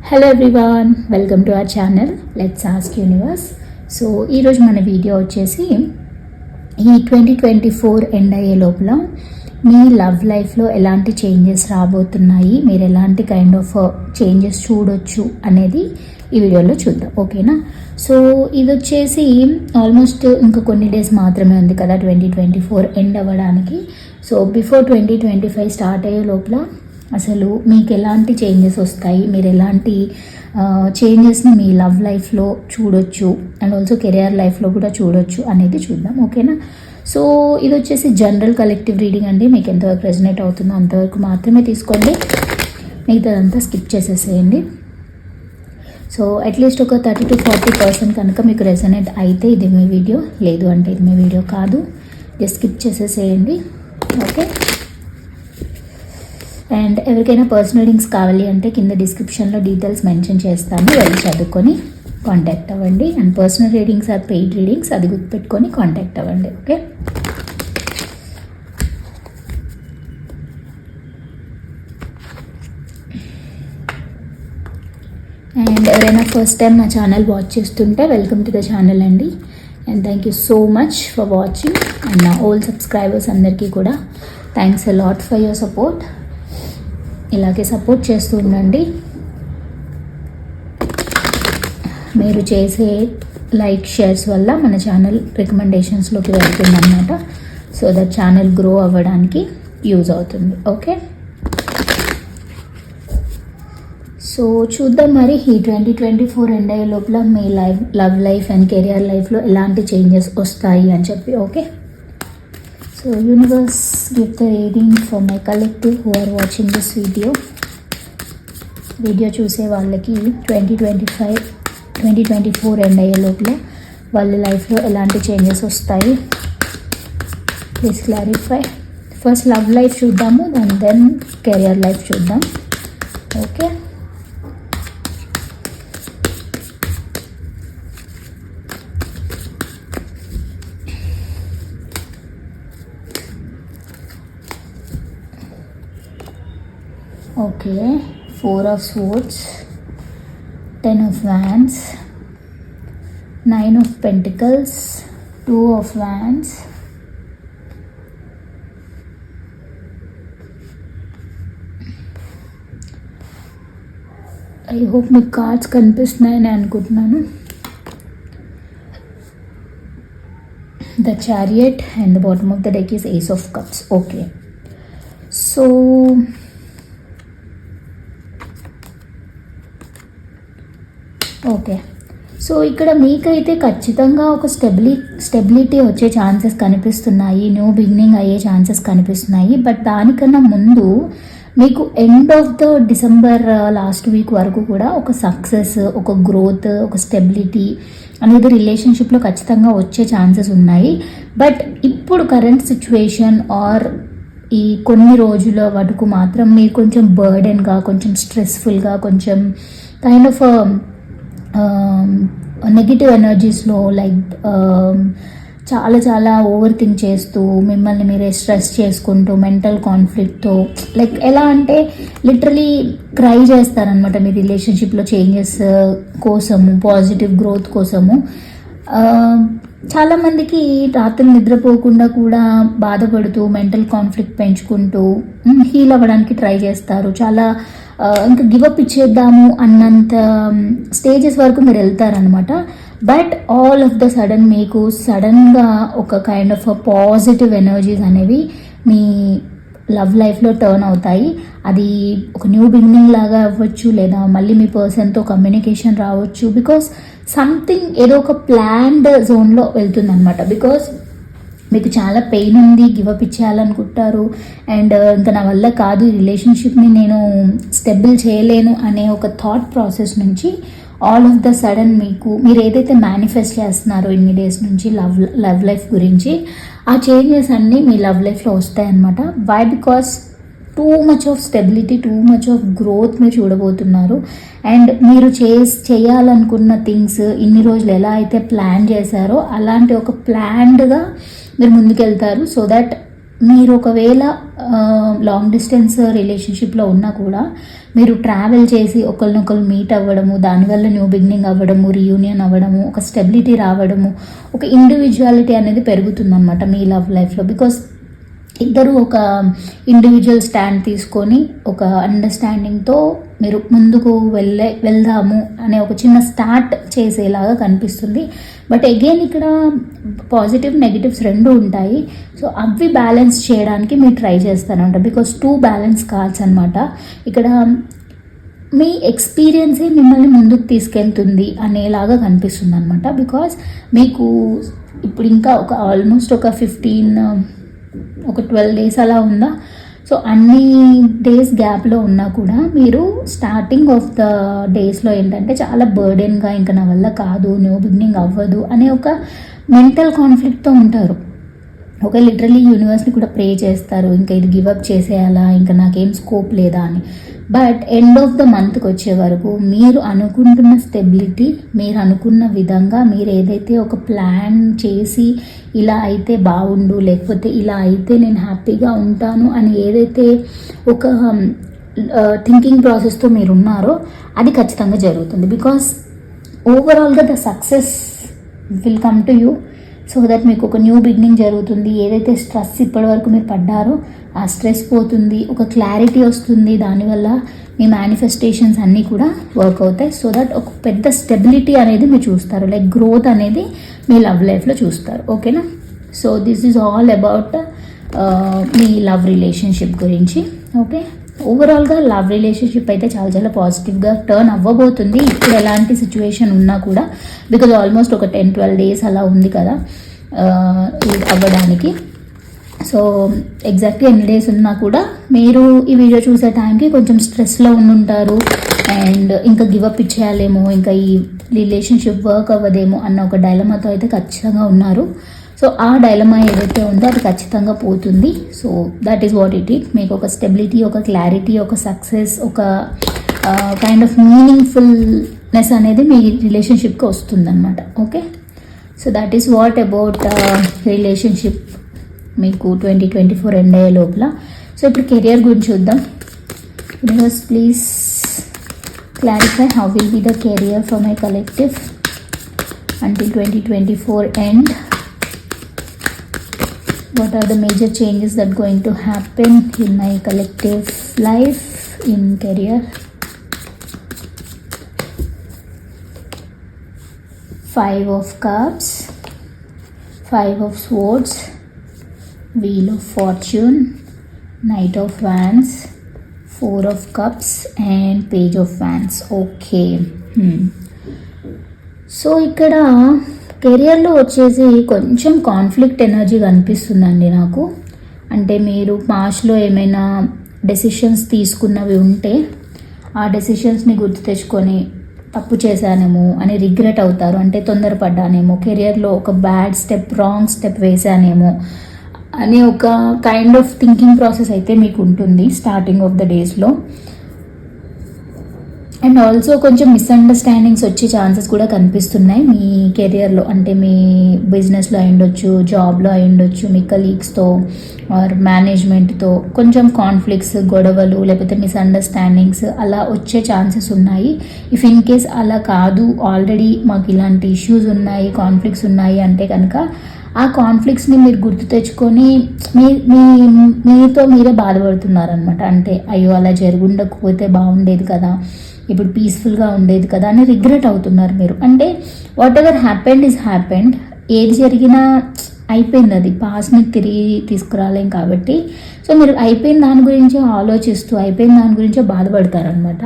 Hello everyone welcome to our channel let's ask universe so ఈరోజు మన video వచ్చేసి ఈ ట్వంటీ ట్వంటీ ఫోర్ ఎండ్ అయ్యే లోపల మీ లవ్ లైఫ్లో ఎలాంటి చేంజెస్ రాబోతున్నాయి మీరు ఎలాంటి కైండ్ ఆఫ్ చేంజెస్ చూడొచ్చు అనేది ఈ వీడియోలో చూద్దాం ఓకేనా సో ఇది వచ్చేసి ఆల్మోస్ట్ ఇంకా కొన్ని డేస్ మాత్రమే ఉంది కదా ట్వంటీ ట్వంటీ ఫోర్ ఎండ్ అవ్వడానికి. So before twenty twenty five start అయ్యే లోపల అసలు మీకు ఎలాంటి చేంజెస్ వస్తాయి? మీరు ఎలాంటి చేంజెస్ని మీ లవ్ లైఫ్లో చూడొచ్చు అండ్ ఆల్సో కెరియర్ లైఫ్లో కూడా చూడొచ్చు అనేది చూద్దాం ఓకేనా? సో ఇది వచ్చేసి జనరల్ కలెక్టివ్ రీడింగ్ అండి. మీకు ఎంతవరకు రెజనేట్ అవుతుందో అంతవరకు మాత్రమే తీసుకోండి. మిగతాదంతా స్కిప్ చేసేసేయండి. సో అట్లీస్ట్ ఒక థర్టీ టు ఫార్టీ పర్సెంట్ కనుక మీకు రెజనేట్ అయితే ఇది మీ వీడియో లేదు అంటే ఇది మీ వీడియో కాదు. జస్ట్ స్కిప్ చేసేసేయండి. ఓకే? అండ్ ఎవరికైనా పర్సనల్ లింక్స్ కావాలి అంటే కింద డిస్క్రిప్షన్లో డీటెయిల్స్ మెన్షన్ చేస్తాను. వెళ్ళి చదువుకొని కాంటాక్ట్ అవ్వండి. And personal readings or paid readings అది గుర్తుపెట్టుకొని కాంటాక్ట్ అవ్వండి. ఓకే అండ్ ఎవరైనా ఫస్ట్ టైం నా ఛానల్ వాచ్ చేస్తుంటే వెల్కమ్ టు ద ఛానల్ అండి. And thank you so much for watching and నా ఓల్డ్ సబ్స్క్రైబర్స్ అందరికీ కూడా thanks a lot for your support ఇలాగే సపోర్ట్ చేస్తూ ఉండండి. మీరు చేసే లైక్ షేర్స్ వల్ల మన ఛానల్ రికమెండేషన్స్లోకి వెళ్తుందన్నమాట. సో దట్ ఛానల్ గ్రో అవ్వడానికి యూజ్ అవుతుంది. ఓకే? సో చూద్దాం మరి ఈ ట్వంటీ ట్వంటీ ఫోర్ ఎండ్ అయ్యే లోపల మీ life love life and career లైఫ్లో ఎలాంటి చేంజెస్ వస్తాయి అని చెప్పి. Okay? So universe give the reading for my collective who are watching this video video చూసే వాళ్ళకి twenty twenty five twenty twenty four end అయ్యే లోపల వాళ్ళ లైఫ్లో ఎలాంటి చేంజెస్ వస్తాయి? Please clarify first love life చూద్దాము దాని దెన్ కెరియర్ లైఫ్ చూద్దాం. Okay Okay, Four of Swords, Ten of Wands, Nine of Pentacles, Two of Wands, I hope మీకు కార్డ్స్ కనిపిస్తున్నాయని అనుకుంటున్నాను the chariot and the bottom of the deck is ace of cups okay so okay so ఇక్కడ మీకైతే ఖచ్చితంగా ఒక stability stability వచ్చే chances కనిపిస్తున్నాయి. New beginning అయ్యే ఛాన్సెస్ కనిపిస్తున్నాయి. బట్ దానికన్నా ముందు మీకు end of the December last week వరకు కూడా ఒక సక్సెస్ ఒక గ్రోత్ ఒక స్టెబిలిటీ అనేది రిలేషన్షిప్లో ఖచ్చితంగా వచ్చే ఛాన్సెస్ ఉన్నాయి. బట్ ఇప్పుడు కరెంట్ సిచ్యువేషన్ ఆర్ ఈ కొన్ని రోజుల వరకు మాత్రం మీరు కొంచెం బర్డెన్గా కొంచెం స్ట్రెస్ఫుల్గా కొంచెం కైండ్ ఆఫ్ um, నెగిటివ్ ఎనర్జీస్లో లైక్ చాలా చాలా ఓవర్ థింక్ చేస్తూ మిమ్మల్ని మీరే స్ట్రెస్ చేసుకుంటూ మెంటల్ కాన్ఫ్లిక్ట్తో లైక్ ఎలా అంటే లిటరలీ క్రై చేస్తారనమాట మీ రిలేషన్షిప్లో చేంజెస్ uh, కోసము పాజిటివ్ గ్రోత్ కోసము. Um, చాలామందికి రాత్రి నిద్రపోకుండా కూడా బాధపడుతూ మెంటల్ కాన్ఫ్లిక్ట్ పెంచుకుంటూ mm, హీల్ అవ్వడానికి ట్రై చేస్తారు. చాలా ఇంకా గివప్ ఇచ్చేద్దాము అన్నంత స్టేజెస్ వరకు మీరు వెళ్తారనమాట but all of the sudden మీకు సడన్గా ఒక కైండ్ ఆఫ్ పాజిటివ్ ఎనర్జీస్ అనేవి మీ లవ్ లైఫ్లో టర్న్ అవుతాయి. అది ఒక న్యూ బిగినింగ్ లాగా అవ్వచ్చు లేదా మళ్ళీ మీ పర్సన్తో కమ్యూనికేషన్ రావచ్చు. బికాస్ సంథింగ్ ఏదో ఒక ప్లాన్డ్ జోన్లో వెళ్తుంది అనమాట బికాస్ మీకు చాలా పెయిన్ ఉంది గివప్ ఇచ్చేయాలనుకుంటారు. అండ్ uh, ఇంకా నా వల్ల కాదు ఈ రిలేషన్షిప్ని నేను స్టెబుల్ చేయలేను అనే ఒక థాట్ ప్రాసెస్ నుంచి ఆల్ ఆఫ్ ద సడన్ మీకు మీరు ఏదైతే మేనిఫెస్ట్ చేస్తున్నారో ఇన్ని డేస్ నుంచి లవ్ లవ్ లైఫ్ గురించి ఆ చేంజెస్ అన్నీ మీ లవ్ లైఫ్లో వస్తాయన్నమాట. Why because too much of stability too much of growth మీరు చూడబోతున్నారు. అండ్ మీరు చే చేయాలనుకున్న థింగ్స్ ఇన్ని రోజులు ఎలా అయితే ప్లాన్ చేశారో అలాంటి ఒక ప్లాన్డ్గా మీరు ముందుకెళ్తారు. సో దట్ మీరు ఒకవేళ లాంగ్ డిస్టెన్స్ రిలేషన్షిప్లో ఉన్నా కూడా మీరు ట్రావెల్ చేసి ఒకరినొకరు మీట్ అవ్వడము దానివల్ల న్యూ బిగినింగ్ అవ్వడము రీయూనియన్ అవ్వడము ఒక స్టెబిలిటీ రావడము ఒక ఇండివిజువాలిటీ అనేది పెరుగుతుందన్నమాట మీ లవ్ లైఫ్లో బికాస్ ఇద్దరు ఒక ఇండివిజువల్ స్టాండ్ తీసుకొని ఒక అండర్స్టాండింగ్తో మీరు ముందుకు వెళ్ళే వెళ్దాము అనే ఒక చిన్న స్టార్ట్ చేసేలాగా కనిపిస్తుంది. బట్ అగైన్ ఇక్కడ పాజిటివ్ నెగిటివ్స్ రెండు ఉంటాయి. సో అవి బ్యాలెన్స్ చేయడానికి మీరు ట్రై చేస్తానంట బికాస్ టూ బ్యాలెన్స్ కార్డ్స్ అనమాట ఇక్కడ మీ ఎక్స్పీరియన్సే మిమ్మల్ని ముందుకు తీసుకెళ్తుంది అనేలాగా కనిపిస్తుంది అనమాట బికాస్ మీకు ఇప్పుడు ఇంకా ఒక ఆల్మోస్ట్ ఒక ఫిఫ్టీన్ ఒక ట్వెల్వ్ డేస్ అలా ఉందా? సో అన్ని డేస్ గ్యాప్లో ఉన్నా కూడా మీరు స్టార్టింగ్ ఆఫ్ ద డేస్లో ఏంటంటే చాలా బర్డెన్గా ఇంకా నా వల్ల కాదు న్యూ బిగినింగ్ అవ్వదు అనే ఒక మెంటల్ కాన్ఫ్లిక్ట్తో ఉంటారు. ఒక లిటరలీ యూనివర్స్ని కూడా ప్రే చేస్తారు. ఇంకా ఇది గివప్ చేసేయాలా? ఇంకా నాకేం స్కోప్ లేదా అని. బట్ ఎండ్ ఆఫ్ ద మంత్కి వచ్చే వరకు మీరు అనుకుంటున్న స్టెబిలిటీ మీరు అనుకున్న విధంగా మీరు ఏదైతే ఒక ప్లాన్ చేసి ఇలా అయితే బాగుండు లేకపోతే ఇలా అయితే నేను హ్యాపీగా ఉంటాను అని ఏదైతే ఒక um, uh, థింకింగ్ ప్రాసెస్తో మీరు ఉన్నారో అది ఖచ్చితంగా జరుగుతుంది. బికాస్ ఓవరాల్గా the success will come to you so that మీకు ఒక న్యూ బిగినింగ్ జరుగుతుంది. ఏదైతే స్ట్రెస్ ఇప్పటివరకు మీరు పడ్డారో ఆ స్ట్రెస్ పోతుంది. ఒక క్లారిటీ వస్తుంది. దానివల్ల మీ మేనిఫెస్టేషన్స్ అన్నీ కూడా వర్క్ అవుతాయి. సో దట్ ఒక పెద్ద స్టెబిలిటీ అనేది మీరు చూస్తారు. లైక్ గ్రోత్ అనేది మీ లవ్ లైఫ్లో చూస్తారు. ఓకేనా so this is all about me love relationship గురించి. ఓకే ఓవరాల్గా లవ్ రిలేషన్షిప్ అయితే చాలా చాలా పాజిటివ్గా టర్న్ అవ్వబోతుంది. ఇప్పుడు ఎలాంటి సిచ్యువేషన్ ఉన్నా కూడా బికాజ్ ఆల్మోస్ట్ ఒక టెన్ ట్వెల్వ్ డేస్ అలా ఉంది కదా అవ్వడానికి. సో ఎగ్జాక్ట్గా ఎన్ని డేస్ ఉన్నా కూడా మీరు ఈ వీడియో చూసే టైంకి కొంచెం స్ట్రెస్లో ఉండుంటారు. అండ్ ఇంకా గివప్ ఇచ్చేయాలేమో ఇంకా ఈ రిలేషన్షిప్ వర్క్ అవ్వదేమో అన్న ఒక డైలమాతో అయితే ఖచ్చితంగా ఉన్నారు. సో ఆ డైలమా ఏదైతే ఉందో అది ఖచ్చితంగా పోతుంది. So that is what it it మీకు ఒక స్టెబిలిటీ ఒక క్లారిటీ ఒక సక్సెస్ ఒక కైండ్ ఆఫ్ మీనింగ్ఫుల్నెస్ అనేది మీ రిలేషన్షిప్కి వస్తుందన్నమాట. Okay so that is what about relationship మీకు ట్వంటీ ట్వంటీ ఫోర్ ఎండ్ అయ్యే లోపల. సో ఇప్పుడు కెరియర్ గురించి చూద్దాం. Universe please clarify how will be the career for my collective until twenty twenty four end what are the major changes that going to happen in my collective life in career five of cups five of swords wheel of fortune knight of wands four of cups and page of wands okay hmm. So ఇక్కడ కెరియర్లో వచ్చేసి కొంచెం conflict energy కనిపిస్తుందండి నాకు. అంటే మీరు పాస్ట్లో ఏమైనా డెసిషన్స్ తీసుకున్నవి ఉంటే ఆ డెసిషన్స్ని గుర్తు తెచ్చుకొని తప్పు చేశానేమో అని రిగ్రెట్ అవుతారు. అంటే తొందరపడ్డానేమో కెరియర్లో ఒక బ్యాడ్ స్టెప్ రాంగ్ స్టెప్ వేసానేమో అనే ఒక కైండ్ ఆఫ్ థింకింగ్ ప్రాసెస్ అయితే మీకు ఉంటుంది స్టార్టింగ్ ఆఫ్ ద డేస్లో అండ్ ఆల్సో కొంచెం మిస్అండర్స్టాండింగ్స్ వచ్చే ఛాన్సెస్ కూడా కనిపిస్తున్నాయి మీ కెరియర్లో అంటే మీ బిజినెస్లో అయ్యుండొచ్చు జాబ్లో అయ్యుండొచ్చు మీ కలీగ్స్తో ఆర్ మేనేజ్మెంట్తో కొంచెం కాన్ఫ్లిక్ట్స్ గొడవలు లేకపోతే మిస్అండర్స్టాండింగ్స్ అలా వచ్చే ఛాన్సెస్ ఉన్నాయి. ఇఫ్ ఇన్ కేస్ అలా కాదు ఆల్రెడీ మాకు ఇలాంటి ఇష్యూస్ ఉన్నాయి కాన్ఫ్లిక్ట్స్ ఉన్నాయి అంటే కనుక ఆ కాన్ఫ్లిక్ట్స్ని మీరు గుర్తు తెచ్చుకొని మీ మీ మీతో మీరే బాధపడుతున్నారనమాట అంటే అయ్యో అలా జరుగుండకపోతే బాగుండేది కదా. ఇప్పుడు పీస్ఫుల్గా ఉండేది కదా అని రిగ్రెట్ అవుతున్నారు మీరు. అంటే whatever happened is happened ఏది జరిగినా అయిపోయింది అది. పాస్ని తిరిగి తీసుకురాలేం కాబట్టి. సో మీరు అయిపోయిన దాని గురించి ఆలోచిస్తూ అయిపోయిన దాని గురించే బాధపడతారనమాట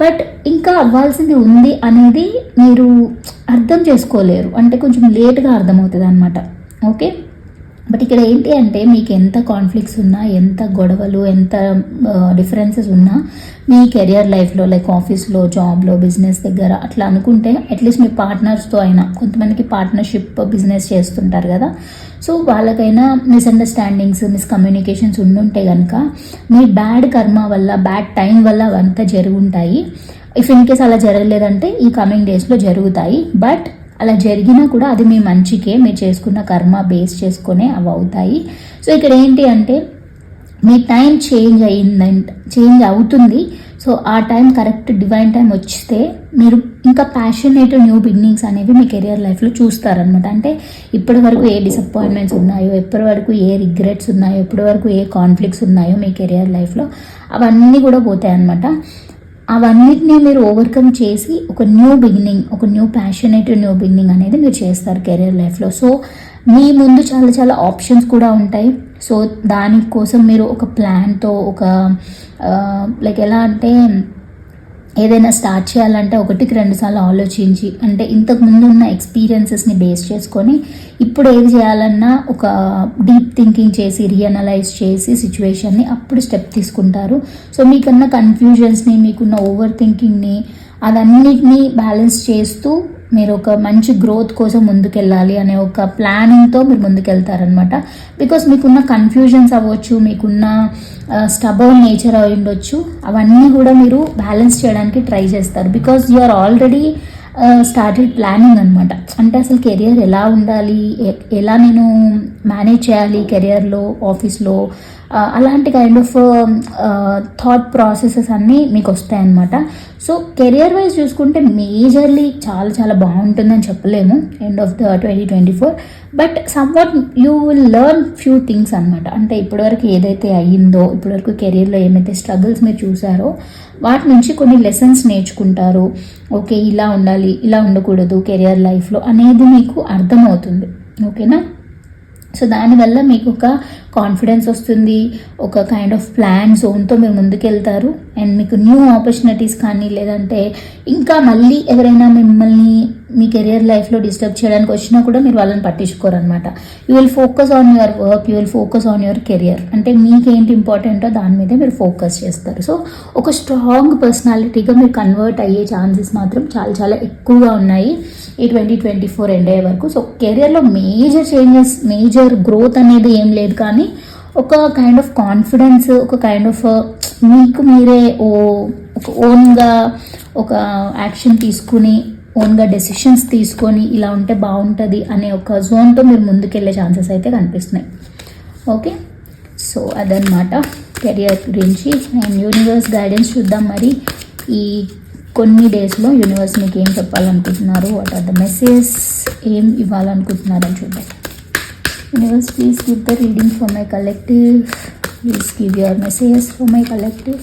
బట్ ఇంకా అవ్వాల్సింది ఉంది అనేది మీరు అర్థం చేసుకోలేరు. అంటే కొంచెం లేట్గా అర్థమవుతుంది అనమాట ఓకే బట్ ఇక్కడ ఏంటి అంటే మీకు ఎంత కాన్ఫ్లిక్ట్స్ ఉన్నా ఎంత గొడవలు ఎంత డిఫరెన్సెస్ ఉన్నా మీ కెరియర్ లైఫ్లో లైక్ ఆఫీస్లో జాబ్లో బిజినెస్ దగ్గర అట్లా అనుకుంటే అట్లీస్ట్ మీ పార్ట్నర్స్తో అయినా కొంతమందికి పార్ట్నర్షిప్ బిజినెస్ చేస్తుంటారు కదా. సో వాళ్ళకైనా మిస్అండర్స్టాండింగ్స్ మిస్కమ్యూనికేషన్స్ ఉండుంటే కనుక మీ బ్యాడ్ కర్మ వల్ల బ్యాడ్ టైం వల్ల అవంతా జరుగుంటాయి. ఇఫ్ ఇన్ కేస్ అలా జరగలేదంటే ఈ కమింగ్ డేస్లో జరుగుతాయి. బట్ అలా జరిగినా కూడా అది మీ మంచికే మీరు చేసుకున్న కర్మ బేస్ చేసుకునే అవి అవుతాయి. సో ఇక్కడ ఏంటి అంటే మీ టైం చేంజ్ అయిందంట చేంజ్ అవుతుంది. సో ఆ టైం కరెక్ట్ డివైన్ టైం వచ్చితే మీరు ఇంకా ప్యాషనేట్ న్యూ బిగినింగ్స్ అనేవి మీ కెరియర్ లైఫ్లో చూస్తారనమాట అంటే ఇప్పటి వరకు ఏ డిసప్పాయింట్మెంట్స్ ఉన్నాయో ఎప్పటి వరకు ఏ రిగ్రెట్స్ ఉన్నాయో ఇప్పటి వరకు ఏ కాన్ఫ్లిక్ట్స్ ఉన్నాయో మీ కెరియర్ లైఫ్లో అవన్నీ కూడా పోతాయి అనమాట అవన్నిటినీ మీరు ఓవర్కమ్ చేసి ఒక న్యూ బిగినింగ్ ఒక న్యూ ప్యాషనేట్ న్యూ బిగినింగ్ అనేది మీరు చేస్తారు కెరియర్ లైఫ్లో సో మీ ముందు చాలా చాలా ఆప్షన్స్ కూడా ఉంటాయి. సో దానికోసం మీరు ఒక ప్లాన్తో ఒక uh, లైక్ ఎలా అంటే ఏదైనా స్టార్ట్ చేయాలంటే ఒకటికి రెండుసార్లు ఆలోచించి అంటే ఇంతకు ముందు ఉన్న ఎక్స్పీరియన్సెస్ని బేస్ చేసుకొని ఇప్పుడు ఏది చేయాలన్నా ఒక డీప్ థింకింగ్ చేసి రియనలైజ్ చేసి సిచ్యువేషన్ని అప్పుడు స్టెప్ తీసుకుంటారు. సో మీకున్న కన్ఫ్యూజన్స్ని మీకున్న ఓవర్ థింకింగ్ని అదన్నిటినీ బ్యాలెన్స్ చేస్తూ మీరు ఒక మంచి గ్రోత్ కోసం ముందుకెళ్ళాలి అనే ఒక ప్లానింగ్తో మీరు ముందుకెళ్తారనమాట బికాస్ మీకున్న కన్ఫ్యూజన్స్ అవ్వచ్చు మీకున్న uh, స్టబర్న్ నేచర్ అయి ఉండొచ్చు. అవన్నీ కూడా మీరు బ్యాలెన్స్ చేయడానికి ట్రై చేస్తారు. Because you are already started planning అనమాట అంటే అసలు కెరియర్ ఎలా ఉండాలి ఎలా నేను మేనేజ్ చేయాలి కెరియర్లో ఆఫీస్లో అలాంటి కైండ్ ఆఫ్ థాట్ ప్రాసెసెస్ అన్నీ మీకు వస్తాయన్నమాట. సో కెరియర్ వైజ్ చూసుకుంటే మేజర్లీ చాలా చాలా బాగుంటుందని చెప్పలేము end of the twenty twenty four but somewhat you will learn few things అనమాట అంటే ఇప్పటివరకు ఏదైతే అయ్యిందో ఇప్పటివరకు కెరియర్లో ఏమైతే స్ట్రగుల్స్ మీరు చూసారో వాటి నుంచి కొన్ని లెసన్స్ నేర్చుకుంటారు. ఓకే ఇలా ఉండాలి ఇలా ఉండకూడదు కెరియర్ లైఫ్లో అనేది మీకు అర్థమవుతుంది. ఓకేనా సో దానివల్ల మీకు ఒక కాన్ఫిడెన్స్ వస్తుంది ఒక కైండ్ ఆఫ్ ప్లాన్ జోన్తో మీరు ముందుకెళ్తారు. అండ్ మీకు న్యూ ఆపర్చునిటీస్ కానీ లేదంటే ఇంకా మళ్ళీ ఎవరైనా మిమ్మల్ని మీ కెరియర్ లైఫ్లో డిస్టర్బ్ చేయడానికి వచ్చినా కూడా మీరు వాళ్ళని పట్టించుకోరనమాట you will focus on your work you will focus on your career అంటే మీకేంటి ఇంపార్టెంటో దాని మీదే మీరు ఫోకస్ చేస్తారు. సో ఒక స్ట్రాంగ్ పర్సనాలిటీగా మీరు కన్వర్ట్ అయ్యే ఛాన్సెస్ మాత్రం చాలా చాలా ఎక్కువగా ఉన్నాయి. ఈ ట్వంటీ ట్వంటీ ఫోర్ ఎండ్ అయ్యే వరకు. సో కెరియర్లో మేజర్ చేంజెస్ మేజర్ గ్రోత్ అనేది ఏం లేదు కానీ ఒక కైండ్ ఆఫ్ కాన్ఫిడెన్స్ ఒక కైండ్ ఆఫ్ మీకు మీరే ఓ ఒక ఓన్గా ఒక యాక్షన్ తీసుకుని ఓన్గా డెసిషన్స్ తీసుకొని ఇలా ఉంటే బాగుంటుంది అనే ఒక జోన్తో మీరు ముందుకెళ్ళే ఛాన్సెస్ అయితే కనిపిస్తున్నాయి. ఓకే సో అదనమాట కెరియర్ గురించి అండ్ యూనివర్స్ గైడెన్స్ చూద్దాం మరి. ఈ కొన్ని డేస్లో యూనివర్స్ మీకు ఏం చెప్పాలనుకుంటున్నారు వాట్ ఆర్ ద మెసేజ్ ఏం ఇవ్వాలనుకుంటున్నారని చూద్దాం. Universe please give the reading for my collective please give your messages for my collective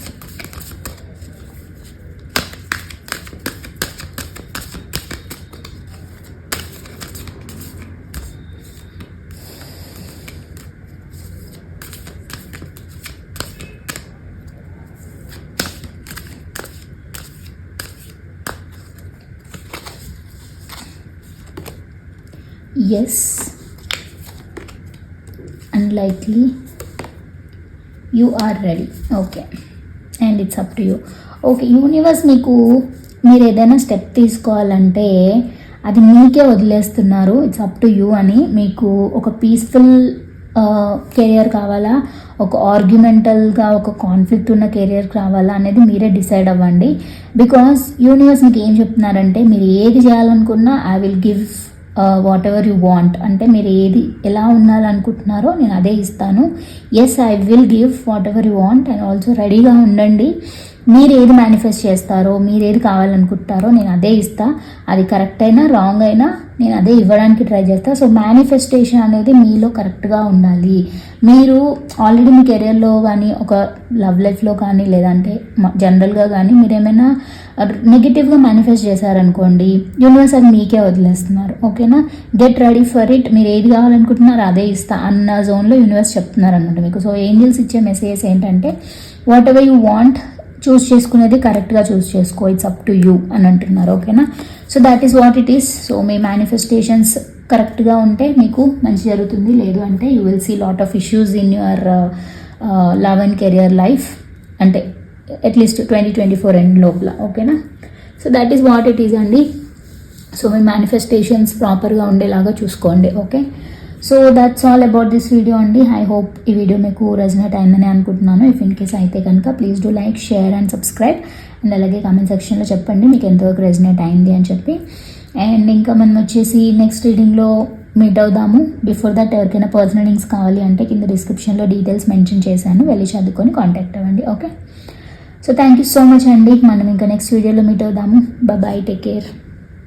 yes. Unlikely. You are ready okay and it's up to you okay universe మీకు మీరు ఏదైనా step తీసుకోవాలంటే అది మీకే వదిలేస్తున్నారు. ఇట్స్ అప్ టు యూ అని మీకు ఒక పీస్ఫుల్ కెరియర్ కావాలా? ఒక ఆర్గ్యుమెంటల్గా ఒక కాన్ఫ్లిక్ట్ ఉన్న కెరియర్ కావాలా? అనేది మీరే డిసైడ్ అవ్వండి. బికాస్ యూనివర్స్ మీకు ఏం చెప్తున్నారంటే మీరు ఏది చేయాలనుకున్నా I will give whatever you want అంటే మీరు ఏది ఎలా ఉండాలనుకుంటున్నారో నేను అదే ఇస్తాను. Yes I will give whatever you want and also రెడీగా ఉండండి. మీరు ఏది మేనిఫెస్ట్ చేస్తారో మీరు ఏది కావాలనుకుంటారో నేను అదే ఇస్తా. అది కరెక్ట్ అయినా రాంగ్ అయినా నేను అదే ఇవ్వడానికి ట్రై చేస్తాను సో మేనిఫెస్టేషన్ అనేది మీలో కరెక్ట్గా ఉండాలి. మీరు ఆల్రెడీ మీ కెరియర్లో కానీ ఒక లవ్ లైఫ్లో కానీ లేదంటే జనరల్గా కానీ మీరు ఏమైనా నెగిటివ్గా మేనిఫెస్ట్ చేశారనుకోండి యూనివర్స్ అది మీకే వదిలేస్తున్నారు. ఓకేనా గెట్ రెడీ ఫర్ ఇట్ మీరు ఏది కావాలనుకుంటున్నారో అదే ఇస్తా అన్న జోన్లో యూనివర్స్ చెప్తున్నారు అనమాట మీకు. సో ఏంజిల్స్ ఇచ్చే మెసేజెస్ ఏంటంటే whatever you want choose చేసుకునేది కరెక్ట్గా చూస్ చేసుకో ఇట్స్ అప్ టు యూ అని అంటున్నారు ఓకేనా so that is what it is so me manifestations కరెక్ట్గా ఉంటే మీకు మంచి జరుగుతుంది లేదు అంటే you will see lot of issues in your love and career life అంటే at least twenty twenty four end లోపల ఓకేనా so that is what it is అండి. సో మీ మేనిఫెస్టేషన్స్ ప్రాపర్గా ఉండేలాగా చూసుకోండి okay so that's all about this video అండి. I hope ఈ వీడియో మీకు రెజనేట్ అయిందని అనుకుంటున్నాను. ఇఫ్ ఇన్ కేస్ అయితే కనుక please do like share and subscribe and అలాగే కామెంట్ సెక్షన్లో చెప్పండి మీకు ఎంతవరకు రెజనేట్ అయింది అని చెప్పి. అండ్ ఇంకా మనం వచ్చేసి నెక్స్ట్ రీడింగ్లో మీట్ అవుదాము. బిఫోర్ దట్ ఎవరికైనా పర్సనల్ లింక్స్ కావాలి అంటే కింద డిస్క్రిప్షన్లో డీటెయిల్స్ మెన్షన్ చేశాను. వెళ్ళి చదువుకొని కాంటాక్ట్ అవ్వండి. Okay so thank you so much అండి. మనం ఇంకా నెక్స్ట్ వీడియోలో మీట్ అవుదాము. Bye take care